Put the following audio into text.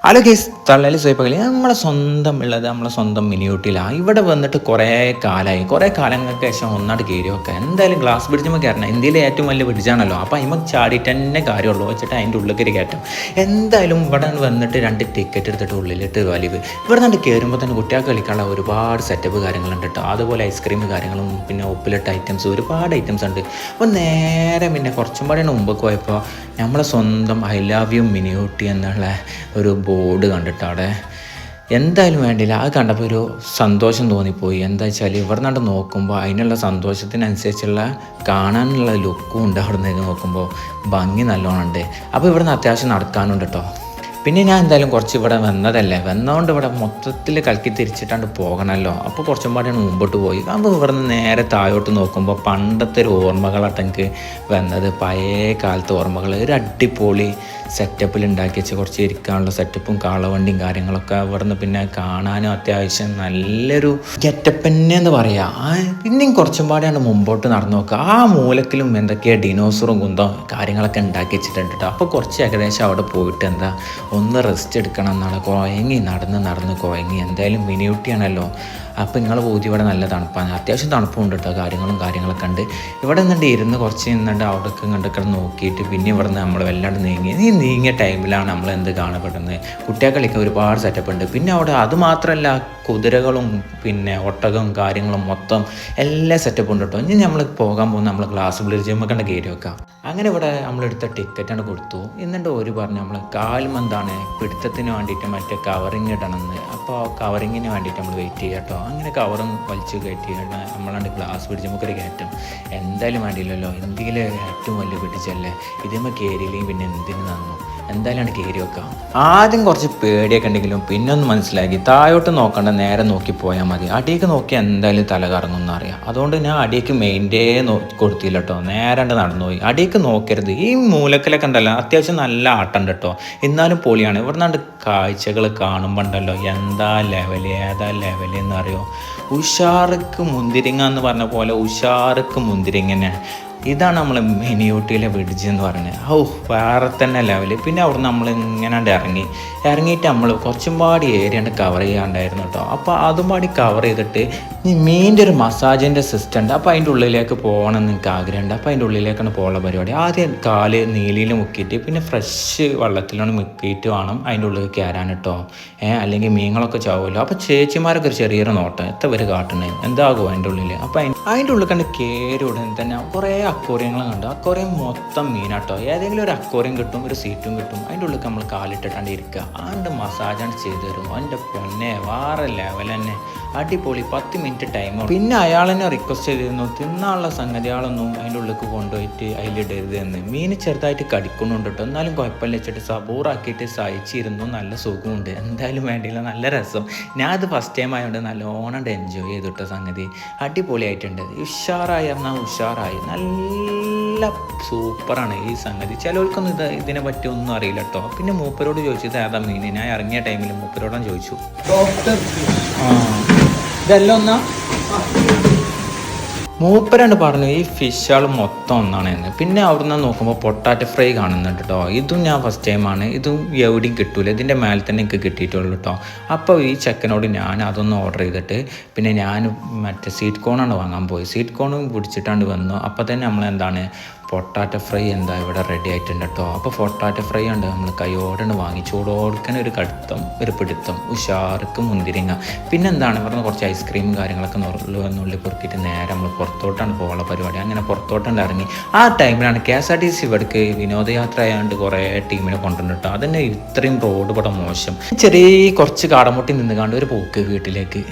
Hello case തള്ളൽ സ്വയപ്പകലി നമ്മളെ സ്വന്തം ഉള്ളത് നമ്മളെ സ്വന്തം മിനിയൂട്ടിലാണ് ഇവിടെ വന്നിട്ട് കുറേ കാലമായി കുറേ കാലങ്ങൾക്ക് ശേഷം ഒന്നാട് കയറി വെക്കുക എന്തായാലും ഗ്ലാസ് ബ്രിഡ്ജ് നമുക്ക് കയറണം ഇന്ത്യയിലെ ഏറ്റവും വലിയ ബ്രിഡ്ജാണല്ലോ അപ്പോൾ അതിമ ചാടിയിട്ട് തന്നെ കാര്യമുള്ളൂ. വെച്ചിട്ട് അതിന്റെ ഉള്ളിൽ കയറി കയറ്റം. എന്തായാലും ഇവിടെ വന്നിട്ട് രണ്ട് ടിക്കറ്റ് എടുത്തിട്ട് ഉള്ളിലിട്ട് വലിവ്. ഇവിടെ നിന്ന് കയറുമ്പോൾ തന്നെ കുട്ടികൾക്ക് കളിക്കാനുള്ള ഒരുപാട് സെറ്റപ്പ് കാര്യങ്ങളുണ്ട് കേട്ടോ അതുപോലെ ഐസ്ക്രീം കാര്യങ്ങളും പിന്നെ ഉപ്പിലിട്ട ഐറ്റംസ് ഒരുപാട് ഐറ്റംസ് ഉണ്ട്. അപ്പോൾ നേരെ പിന്നെ കുറച്ചും പാടെയാണ് മുമ്പ് പോയപ്പോൾ നമ്മളെ സ്വന്തം ഐ ലവ് യു മിനിയൂട്ടി എന്നുള്ള ഒരു ബോർഡ് കണ്ടിട്ട് അവിടെ എന്തായാലും വേണ്ടില്ല. അത് കണ്ടപ്പോൾ ഒരു സന്തോഷം തോന്നിപ്പോയി. എന്താ വെച്ചാൽ ഇവിടെ നിന്നാണ്ട് നോക്കുമ്പോൾ അതിനുള്ള സന്തോഷത്തിനനുസരിച്ചുള്ള കാണാനുള്ള ലുക്കും ഉണ്ട് അവിടെ നിന്ന് നോക്കുമ്പോൾ. ഭംഗി നല്ലോണം ഉണ്ട് അപ്പോൾ നിന്ന് അത്യാവശ്യം നടക്കാനുണ്ട് കേട്ടോ പിന്നെ ഞാൻ എന്തായാലും കുറച്ച് ഇവിടെ വന്നതല്ലേ. വന്നതുകൊണ്ട് ഇവിടെ മൊത്തത്തിൽ കലക്കി തിരിച്ചിട്ടാണ്ട് പോകണമല്ലോ. അപ്പോൾ കുറച്ചും പാടിയാണ് മുമ്പോട്ട് പോയി. അപ്പോൾ ഇവിടെ നിന്ന് നേരെ താഴോട്ട് നോക്കുമ്പോൾ പണ്ടത്തെ ഒരു ഓർമ്മകളാട്ട് വന്നത്. പഴയ കാലത്തെ ഓർമ്മകൾ. ഒരു അടിപൊളി സെറ്റപ്പിൽ ഉണ്ടാക്കി വെച്ച് കുറച്ച് ഇരിക്കാനുള്ള സെറ്റപ്പും കാളവണ്ടിയും കാര്യങ്ങളൊക്കെ ഇവിടുന്ന് പിന്നെ കാണാനും അത്യാവശ്യം നല്ലൊരു ഗെറ്റപ്പ് തന്നെ എന്ന് പറയാം. പിന്നെയും കുറച്ചും പാടെയാണ് മുമ്പോട്ട് നടന്നു നോക്കുക. ആ മൂലക്കിലും എന്തൊക്കെയാണ് ഡിനോസറും കുന്തം കാര്യങ്ങളൊക്കെ ഉണ്ടാക്കി വെച്ചിട്ടുണ്ട് കേട്ടോ അപ്പോൾ കുറച്ച് ഏകദേശം അവിടെ പോയിട്ട് എന്താ ഒന്ന് റെസ്റ്റ് എടുക്കണം എന്നാണ്. കുഴങ്ങി നടന്ന് നടന്ന് കുഴങ്ങി. എന്തായാലും മിനിയൂട്ടിയാണല്ലോ അപ്പോൾ നിങ്ങളെ ബോധ്യം ഇവിടെ നല്ല തണുപ്പാണ് അത്യാവശ്യം തണുപ്പുണ്ട് കേട്ടോ കാര്യങ്ങളും കാര്യങ്ങളൊക്കെ ഉണ്ട്. ഇവിടെ നിന്നുണ്ട് ഇരുന്ന് കുറച്ച് നിന്നുണ്ട് അവിടെയൊക്കെ കണ്ടൊക്കെ നോക്കിയിട്ട് പിന്നെ ഇവിടെ നിന്ന് നമ്മൾ വല്ലാണ്ട് നീങ്ങി. നീ നീങ്ങിയ ടൈമിലാണ് നമ്മൾ എന്ത് കാണപ്പെടുന്നത്? കുട്ടികൾ കളിക്കാൻ ഒരുപാട് സെറ്റപ്പ് ഉണ്ട്. പിന്നെ അവിടെ അത് മാത്രമല്ല കുതിരകളും പിന്നെ ഒട്ടകവും കാര്യങ്ങളും മൊത്തം എല്ലാ സെറ്റപ്പ് ഉണ്ട് കേട്ടോ ഇനി നമ്മൾ പോകാൻ പോകുന്ന നമ്മൾ ഗ്ലാസ് ബ്രിഡ്ജ് കണ്ട കയറി വെക്കാം. അങ്ങനെ ഇവിടെ നമ്മളെടുത്ത ടിക്കറ്റാണ് കൊടുത്തു. എന്നിട്ട് ഒരു പറഞ്ഞു നമ്മൾ കാൽമന്താണ് പിടുത്തത്തിന് വേണ്ടിയിട്ട് മറ്റേ കവറിങ് ഇടണമെന്ന്. അപ്പോൾ ആ കവറിങ്ങിന് വേണ്ടിയിട്ട് നമ്മൾ വെയിറ്റ് ചെയ്യാം കേട്ടോ അങ്ങനെ കവറും വലിച്ച് കയറ്റി നമ്മളാണ്ട് ഗ്ലാസ് പിടിച്ച് നമുക്കൊരു കയറ്റം എന്തായാലും വേണ്ടിയില്ലല്ലോ. ഇന്ത്യയിലെ ഏറ്റവും വലിയ പിടിച്ചല്ലേ? ഇതേമ്മ കയറിയില്ലെങ്കിൽ പിന്നെ എന്തിനു നന്നു? എന്തായാലും കയറി വെക്കാം. ആദ്യം കുറച്ച് പേടിയൊക്കെ ഉണ്ടെങ്കിലും പിന്നെ ഒന്ന് മനസ്സിലാക്കി. താഴോട്ട് നോക്കണ്ട നേരെ നോക്കി പോയാൽ മതി. അടിയൊക്കെ നോക്കി എന്തായാലും തല കറങ്ങും എന്നറിയാം അതുകൊണ്ട് ഞാൻ അടിയൊക്കെ മെയിന്റെ കൊടുത്തില്ല കേട്ടോ നേരണ്ട് നടന്നുപോയി. അടിയൊക്കെ നോക്കരുത്. ഈ മൂലക്കലൊക്കെ ഉണ്ടല്ലോ അത്യാവശ്യം നല്ല ആട്ടം കേട്ടോ എന്നാലും പൊളിയാണ്. ഇവിടെ നിന്നാണ്ട് കാഴ്ചകൾ കാണുമ്പോൾ ഉണ്ടല്ലോ എന്താ ലെവൽ ഏതാ ലെവൽ എന്നറിയോ? ഉഷാർക്ക് മുന്തിരിങ്ങ എന്ന് പറഞ്ഞ പോലെ ഉഷാർക്ക് മുന്തിരിങ്ങനെ ഇതാണ് നമ്മൾ മെനിയൂട്ടിയിലെ ബ്രിഡ്ജ് എന്ന് പറയുന്നത്. ഔ വേറെ തന്നെ ലെവൽ പിന്നെ അവിടെ നമ്മൾ ഇങ്ങനെ ഇറങ്ങി. ഇറങ്ങിയിട്ട് നമ്മൾ കുറച്ചും പാടി ഏരിയ കവർ ചെയ്യാണ്ടായിരുന്നു കേട്ടോ അപ്പോൾ അതും പാടി കവർ ചെയ്തിട്ട് ഈ മീന്റെ ഒരു മസാജിന്റെ സിസ്റ്റം ഉണ്ട് അപ്പോൾ അതിന്റെ ഉള്ളിലേക്ക് പോകണം എന്ന് എനിക്ക് ആഗ്രഹമുണ്ട്. അപ്പോൾ അതിന്റെ ഉള്ളിലേക്കാണ് പോകാനുള്ള പരിപാടി. ആദ്യം കാൽ നീലിയിൽ മുക്കിയിട്ട് പിന്നെ ഫ്രഷ് വെള്ളത്തിലാണ് മുക്കിയിട്ട് വേണം അതിന്റെ ഉള്ളിൽ കയറാൻ കേട്ടോ ഏഹ് അല്ലെങ്കിൽ മീനുകളൊക്കെ ചാവുമല്ലോ. അപ്പോൾ ചേച്ചിമാരൊക്കെ ഒരു ചെറിയൊരു നോട്ടം. എത്ര പേര് കാട്ടണേ എന്താകുമോ അതിന്റെ ഉള്ളിൽ അപ്പോൾ അതിന്റെ ഉള്ളിൽ കണ്ട് കയറി ഉടനെ തന്നെ കുറേ അക്വോറിയങ്ങൾ കണ്ടു അക്വോറിയം മൊത്തം മീനാട്ടോ ഏതെങ്കിലും ഒരു അക്വോറിയം കിട്ടും ഒരു സീറ്റും കിട്ടും അതിന്റെ ഉള്ളിൽ നമ്മൾ കാലിട്ടിട്ടാണ്ട് ഇരിക്കുക. ആണ്ട് മസാജാണ് ചെയ്തു തരും. അതിന്റെ പൊന്നെ വേറെ ലെവൽ തന്നെ. അടിപൊളി പത്ത് മിനിറ്റ് ടൈം പിന്നെ അയാൾ തന്നെ റിക്വസ്റ്റ് ചെയ്തിരുന്നു തിന്നാനുള്ള സംഗതികളൊന്നും അതിന്റെ ഉള്ളിലേക്ക് കൊണ്ടുപോയിട്ട് അതിലിടരുത് എന്ന്. മീൻ ചെറുതായിട്ട് കടിക്കുന്നുണ്ട് കേട്ടോ. എന്നാലും കുഴപ്പമില്ല വെച്ചിട്ട് സബൂറാക്കിയിട്ട് സഹിച്ചിരുന്നു. നല്ല സുഖമുണ്ട്. എന്തായാലും വേണ്ടിയില്ല. നല്ല രസം. ഞാൻ അത് ഫസ്റ്റ് ടൈം ആയതുകൊണ്ട് നല്ലോണം എൻജോയ് ചെയ്തിട്ട സംഗതി. അടിപൊളിയായിട്ടുണ്ട്. ഉഷാറായി എന്നാൽ ഉഷാറായി. നല്ല സൂപ്പറാണ് ഈ സംഗതി. ചിലവർക്കൊന്നും ഇത് ഇതിനെ പറ്റി ഒന്നും അറിയില്ല കേട്ടോ പിന്നെ മൂപ്പരോട് ചോദിച്ചു ഇത് ഏതാ മീൻ? ഞാൻ ഇറങ്ങിയ ടൈമിൽ മൂപ്പരോടാണ് ചോദിച്ചു. ആ. ഇതെല്ലാം ഒന്നാ? മൂപ്പരാണ്ട് പറഞ്ഞു ഈ ഫിഷുകൾ മൊത്തം ഒന്നാണ് എന്ന്. പിന്നെ അവിടുന്ന് നോക്കുമ്പോൾ പൊട്ടാറ്റ ഫ്രൈ കാണുന്നുണ്ട് കേട്ടോ ഇതും ഞാൻ ഫസ്റ്റ് ടൈമാണ് ഇതും എവിടെയും കിട്ടൂല. ഇതിന്റെ മേലെ തന്നെ എനിക്ക് കിട്ടിയിട്ടുള്ളൂ കേട്ടോ അപ്പോൾ ഈ ചെക്കനോട് ഞാൻ അതൊന്ന് ഓർഡർ ചെയ്തിട്ട് പിന്നെ ഞാൻ മറ്റേ സ്വീറ്റ് കോണാണ് വാങ്ങാൻ പോയി. സ്വീറ്റ് കോണും പിടിച്ചിട്ടാണ്ട് വന്നു. അപ്പോൾ തന്നെ നമ്മൾ എന്താണ് പൊട്ടാറ്റോ ഫ്രൈ എന്താ ഇവിടെ റെഡി ആയിട്ടുണ്ട് കേട്ടോ അപ്പോൾ പൊട്ടാറ്റ ഫ്രൈ ഉണ്ട് നമ്മൾ കൈയോടെ വാങ്ങി ചൂടോടുക്കാൻ ഒരു കടുത്തം ഒരു പിടുത്തം ഉഷാർക്ക് മുന്തിരിങ്ങ. പിന്നെ എന്താണ് ഇവിടുന്ന് കുറച്ച് ഐസ്ക്രീമും കാര്യങ്ങളൊക്കെ നുള്ളി പൊറുക്കിയിട്ട് നേരെ നമ്മൾ പുറത്തോട്ടാണ് പോകാനുള്ള പരിപാടി. അങ്ങനെ പുറത്തോട്ടാണ് ഇറങ്ങി. ആ ടൈമിലാണ് K S R T C ഇവിടേക്ക് വിനോദയാത്ര ആയതുകൊണ്ട് കുറേ ടീമിനെ കൊണ്ടുവന്നു കേട്ടോ അതന്നെ ഇത്രയും റോഡ് ഇവിടെ മോശം. ചെറിയ കുറച്ച് കാടമുട്ടി നിന്ന് കണ്ട് ഒരു പോക്ക് വീട്ടിലേക്ക്.